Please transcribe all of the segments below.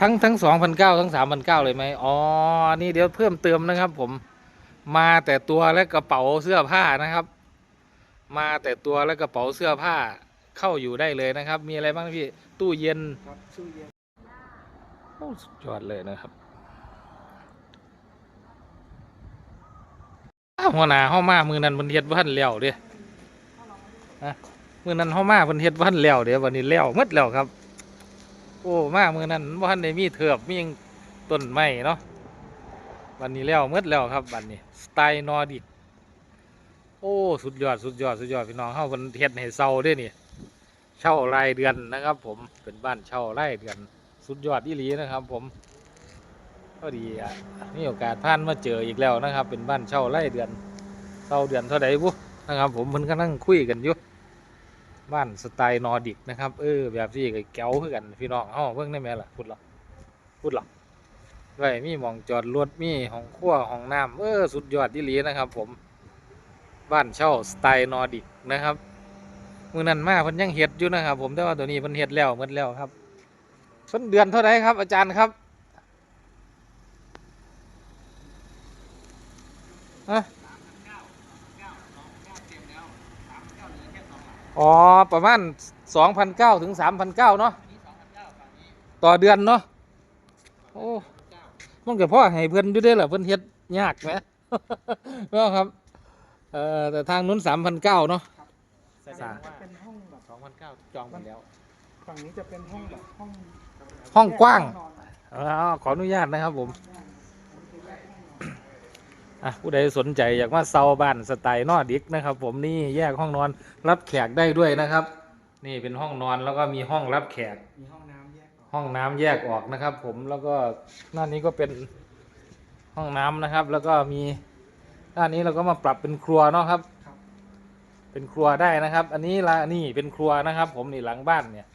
ทั้งทั้งสองพันเก้าทั้งสามพันเก้าเลยไหมอ๋อ นี่เดี๋ยวเพิ่มเติมนะครับ ผม มาแต่ตัวและกระเป๋าเสื้อผ้านะครับ มาแต่ตัวและกระเป๋าเสื้อผ้าเข้าอยู่ได้เลยนะครับ มีอะไรบ้างพี่ ตู้เย็นครับตู้เย็นโอ้สุดยอดเลยนะครับหัวหน้าเฮามามือนั้นเพิ่นเฮ็ดบ่ทันแล้วเด้นะมือนั้นเฮามาเพิ่นเฮ็ดบ่ทันแล้วเด้วันนี้แล้วหมดแล้วครับ อ้มามือนั้นบ่ทันได้มีเถือบมียังต้นไม้เนาะวันนี้แล้วหมดแล้วครับบัดนี้สไตล์นอร์ดิกโอ้สุดยอดสุดยอดสุดยอดพี่น้องเฮาเพิ่นเฮ็ดให้เซาด้วยนี่เช่ารายเดือนนะครับ ผมเป็นบ้านเช่ารายเดือนสุดยอดอีหลีนะครับ ผม ก็ดีอะมีโอกาสผ่านมาเจออีกแล้วนะครับ เป็นบ้านเช่ารายเดือนเช่าเดือนเท่าไหร่บุนะครับ ผมเพิ่นกำลังคุยกันอยู่ บ้านสไตล์นอร์ดิกนะครับเออแบบที่ก็แก้วคือกันพี่น้องเฮาเบิ่งได้ไหมล่ะพูดหรอพูดหรอไว้มีหมองจอดรถมีห้องครัวห้องน้ำเออสุดยอดอีหลีนะครับ ผมบ้านเช่าสไตล์นอร์ดิกนะครับมือนันมาเพิ่นยังเฮ็ดอยู่นะครับ ผมแต่ว่าตัวนี้เพิ่นเฮ็ดแล้วหมดแล้วครับเพิ่นเดือนเท่าไหร่ครับ อาจารย์ครับฮะ อ๋อ ประมาณ2,009ถึง3,009เนาะต่อเดือนเนาะโอ้มันก็พอให้เพิ่นอยู่เด้อล่ะเพิ่นเฮ็ดยากไหมเนาะครับเอ่อแต่ทางนู้น3,009เนาะ แสดงว่าเป็นห้องแบบสองพันเก้าจองไปแล้ว ฝั่งนี้จะเป็นห้องแบบห้องห้องกว้างนอนอ๋อขออนุญาตนะครับผมอ่ะผู้ใดสนใจอยากมาเซาบ้านสไตล์นอร์ดิกนะครับ ผมนี่แยกห้องนอนรับแขกได้ด้วยนะครับ นี่เป็นห้องนอนแล้วก็มีห้องรับแขก มีห้องน้ำแยกออกห้องน้ำแยกออกนะครับ ผมแล้วก็ด้านนี้ก็เป็นห้องน้ำนะครับ แล้วก็มีด้านนี้เราก็มาปรับเป็นครัวเนาะครับ ครับ เป็นครัวได้นะครับ อันนี้ละนี่เป็นครัวนะครับ ผมนี่หลังบ้านเนี่ย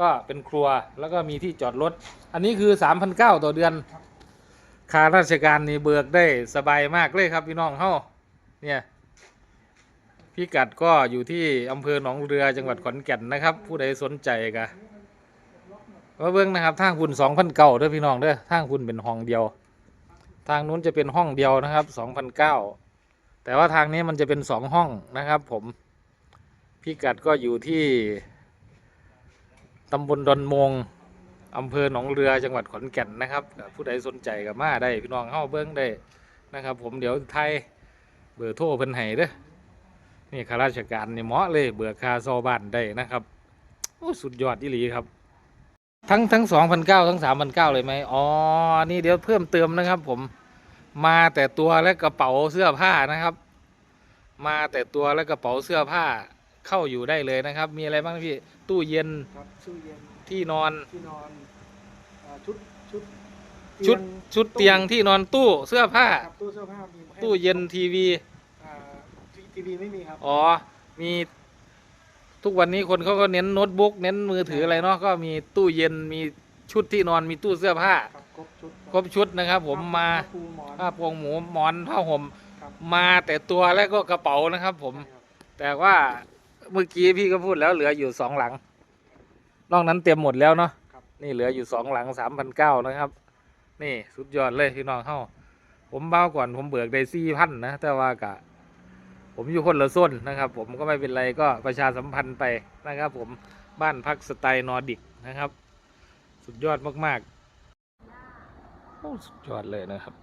ก็เป็นครัวแล้วก็มีที่จอดรถ อันนี้คือ3 0 0 ต่อเดือนค่าราชการนี่เบิกได้สบายมากเลยครับพี่น้องเฮาเนี่ยพิกัดก็อยู่ที่อำเภอหนองเรือจังหวัดขอนแก่นนะครับ ผู้ใดสนใจก็มาเบิ้งนะครับทางคุณ2 0 0เด้วยพี่น้องเด้อทางคุณเป็นห้องเดียว ทางนู้นจะเป็นห้องเดียวนะครับ2,009แต่ว่าทางนี้มันจะเป็นสองห้องนะครับ ผมพิกัดก็อยู่ที่ตำบลดอนมง อำเภอหนองเรือจังหวัดขอนแก่นนะครับผู้ใดสนใจก็มาได้พี่น้องเข้าเบิ้งได้นะครับ ผมเดี๋ยวไทยเบอร์โทรเพิ่นให้เด้อนี่ข้าราชการนี่เหมาะเลยเบื่อคาซอบ้านได้นะครับโอ้สุดยอดอีหลีครับ ทั้งทั้งสองพันเก้าทั้งสามพันเก้าเลยไหมอ๋อนี่เดี๋ยวเพิ่มเติมนะครับ ผมมาแต่ตัวและกระเป๋าเสื้อผ้านะครับ มาแต่ตัวและกระเป๋าเสื้อผ้าเข้าอยู่ได้เลยนะครับ มีอะไรบ้างพี่ตู้เย็นครับตู้เย็น ที่นอน ที่นอนอ่าชุดชุดชุดเตียงชุดเตียงที่นอนตู้เสื้อผ้า ครับตู้เสื้อผ้ามีให้ตู้เย็นทีวี อ่าทีวีไม่มีครับอ๋อ มีทุกวันนี้คนเขาก็เน้นโน้ตบุ๊กเน้นมือถืออะไรเนาะก็มีตู้เย็นมีชุดที่นอนมีตู้เสื้อผ้า ครับครบชุดครบชุดนะครับ ผมมาผ้ปูหมอนผ้าโปรงหมูหมอนผ้าห่มครับมาแต่ตัวและก็กระเป๋านะครับ ผม ใช่ครับแต่ว่าเมื่อกี้พี่ก็พูดแล้วเหลืออยู่สองหลัง นอกนั้นเต็มหมดแล้วเนาะครับนี่เหลืออยู่สองหลังสามพันเก้านะครับ นี่สุดยอดเลยพี่น้องเข้าผมเบ้าก่อนผมเบิกได้สี่พันนะแต่ว่ากะ ผมอยู่คนละส้นนะครับ ผมก็ไม่เป็นไรก็ประชาสัมพันธ์ไปนะครับ ผมบ้านพักสไตล์นอร์ดิกนะครับ สุดยอดมากๆโอ้สุดยอดเลยนะครับ